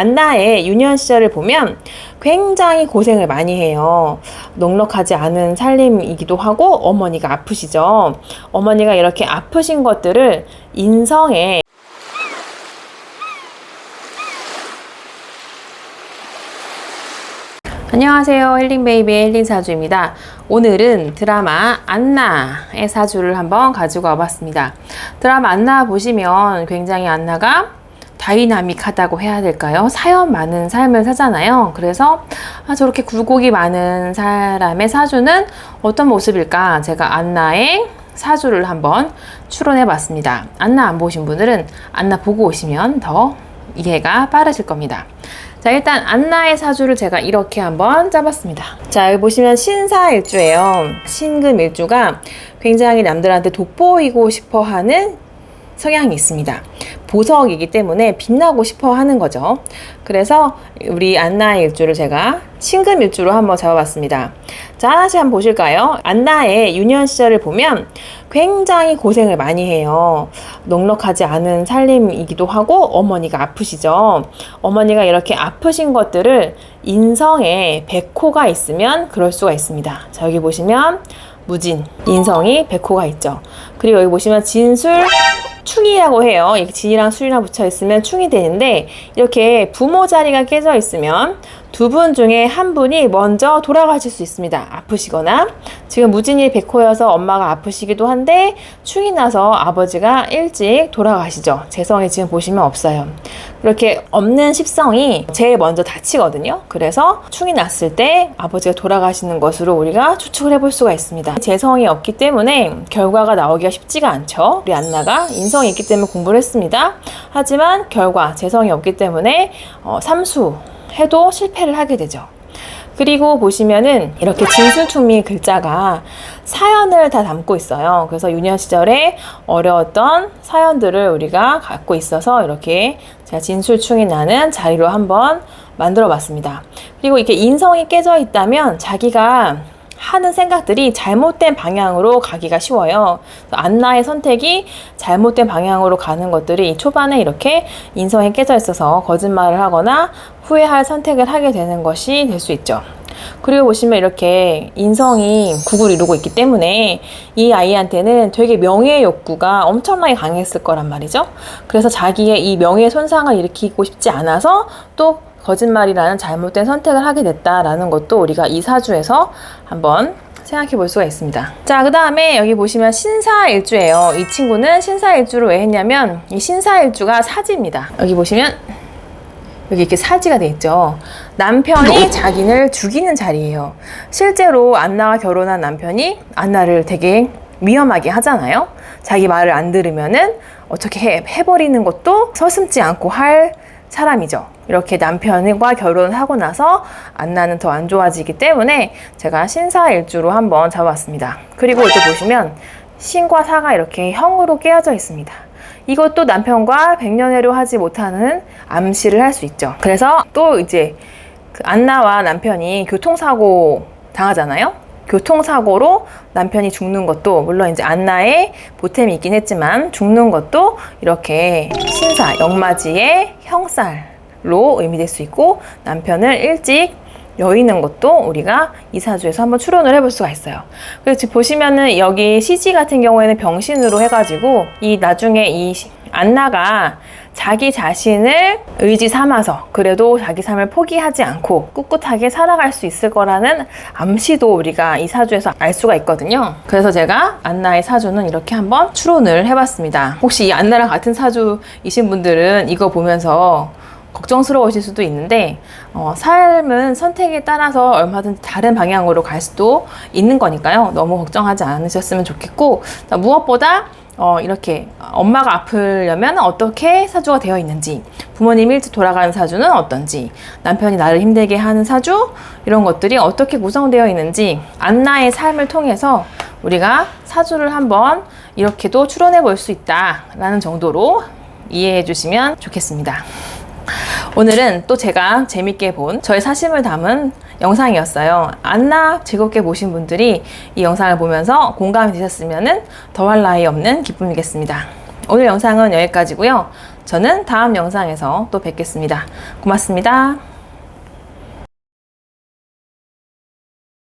안나의 유년 시절을 보면 굉장히 고생을 많이 해요. 넉넉하지 않은 살림이기도 하고 어머니가 아프시죠. 어머니가 이렇게 아프신 것들을 인성에 안녕하세요. 힐링베이비의 힐링사주입니다. 오늘은 드라마 안나의 사주를 한번 가지고 와봤습니다. 드라마 안나 보시면 굉장히 안나가 다이나믹하다고 해야 될까요? 사연 많은 삶을 사잖아요. 그래서 아, 저렇게 굴곡이 많은 사람의 사주는 어떤 모습일까? 제가 안나의 사주를 한번 추론해 봤습니다. 안나 안 보신 분들은 안나 보고 오시면 더 이해가 빠르실 겁니다. 자, 일단 안나의 사주를 제가 이렇게 한번 짜봤습니다. 자, 여기 보시면 신사일주예요. 신금일주가 굉장히 남들한테 돋보이고 싶어 하는 성향이 있습니다. 보석이기 때문에 빛나고 싶어 하는 거죠. 그래서 우리 안나의 일주를 제가 신금 일주로 한번 잡아봤습니다. 자, 하나씩 한번 보실까요? 안나의 유년 시절을 보면 굉장히 고생을 많이 해요. 넉넉하지 않은 살림이기도 하고 어머니가 아프시죠. 어머니가 이렇게 아프신 것들을 인성에 백호가 있으면 그럴 수가 있습니다. 자, 여기 보시면 무진, 인성이 백호가 있죠. 그리고 여기 보시면 진술, 충이라고 해요. 이렇게 진이랑 술이랑 붙여 있으면 충이 되는데 이렇게 부모 자리가 깨져 있으면 두 분 중에 한 분이 먼저 돌아가실 수 있습니다. 아프시거나 지금 무진이 백호여서 엄마가 아프시기도 한데 충이 나서 아버지가 일찍 돌아가시죠. 재성이 지금 보시면 없어요. 이렇게 없는 십성이 제일 먼저 다치거든요. 그래서 충이 났을 때 아버지가 돌아가시는 것으로 우리가 추측을 해볼 수가 있습니다. 재성이 없기 때문에 결과가 나오기가 쉽지가 않죠. 우리 안나가 인 성이 있기 때문에 공부를 했습니다. 하지만 결과 재성이 없기 때문에 어, 삼수 해도 실패를 하게 되죠. 그리고 보시면은 이렇게 진술충미 글자가 사연을 다 담고 있어요. 그래서 유년 시절에 어려웠던 사연들을 우리가 갖고 있어서 이렇게 제가 진술충이 나는 자리로 한번 만들어 봤습니다. 그리고 이렇게 인성이 깨져 있다면 자기가 하는 생각들이 잘못된 방향으로 가기가 쉬워요. 안나의 선택이 잘못된 방향으로 가는 것들이 초반에 이렇게 인성이 깨져 있어서 거짓말을 하거나 후회할 선택을 하게 되는 것이 될 수 있죠. 그리고 보시면 이렇게 인성이 국을 이루고 있기 때문에 이 아이한테는 되게 명예 욕구가 엄청나게 강했을 거란 말이죠. 그래서 자기의 이 명예 손상을 일으키고 싶지 않아서 또 거짓말이라는 잘못된 선택을 하게 됐다라는 것도 우리가 이 사주에서 한번 생각해 볼 수가 있습니다. 자, 그 다음에 여기 보시면 신사일주예요. 이 친구는 신사일주를 왜 했냐면 이 신사일주가 사지입니다. 여기 보시면 여기 이렇게 사지가 돼 있죠. 남편이 자기를 죽이는 자리예요. 실제로 안나와 결혼한 남편이 안나를 되게 위험하게 하잖아요. 자기 말을 안 들으면은 어떻게 해, 해버리는 것도 서슴지 않고 할 사람이죠. 이렇게 남편과 결혼하고 나서 안나는 더 안 좋아지기 때문에 제가 신사일주로 한번 잡아봤습니다. 그리고 이제 보시면 신과 사가 이렇게 형으로 깨어져 있습니다. 이것도 남편과 백년해로 하지 못하는 암시를 할 수 있죠. 그래서 또 이제 그 안나와 남편이 교통사고 당하잖아요. 교통사고로 남편이 죽는 것도 물론 이제 안나의 보탬이 있긴 했지만 죽는 것도 이렇게 신사 영마지의 형살 로 의미될 수 있고 남편을 일찍 여의는 것도 우리가 이 사주에서 한번 추론을 해볼 수가 있어요. 그래서 지금 보시면은 여기 CG 같은 경우에는 병신으로 해가지고 이 나중에 이 안나가 자기 자신을 의지 삼아서 그래도 자기 삶을 포기하지 않고 꿋꿋하게 살아갈 수 있을 거라는 암시도 우리가 이 사주에서 알 수가 있거든요. 그래서 제가 안나의 사주는 이렇게 한번 추론을 해봤습니다. 혹시 이 안나랑 같은 사주이신 분들은 이거 보면서 걱정스러우실 수도 있는데 어, 삶은 선택에 따라서 얼마든지 다른 방향으로 갈 수도 있는 거니까요. 너무 걱정하지 않으셨으면 좋겠고 무엇보다 어, 이렇게 엄마가 아프려면 어떻게 사주가 되어 있는지, 부모님이 일찍 돌아가는 사주는 어떤지, 남편이 나를 힘들게 하는 사주, 이런 것들이 어떻게 구성되어 있는지, 안나의 삶을 통해서 우리가 사주를 한번 이렇게도 추론해 볼 수 있다라는 정도로 이해해 주시면 좋겠습니다. 오늘은 또 제가 재밌게 본 저의 사심을 담은 영상이었어요. 안나 즐겁게 보신 분들이 이 영상을 보면서 공감이 되셨으면 더할 나위 없는 기쁨이겠습니다. 오늘 영상은 여기까지고요. 저는 다음 영상에서 또 뵙겠습니다. 고맙습니다.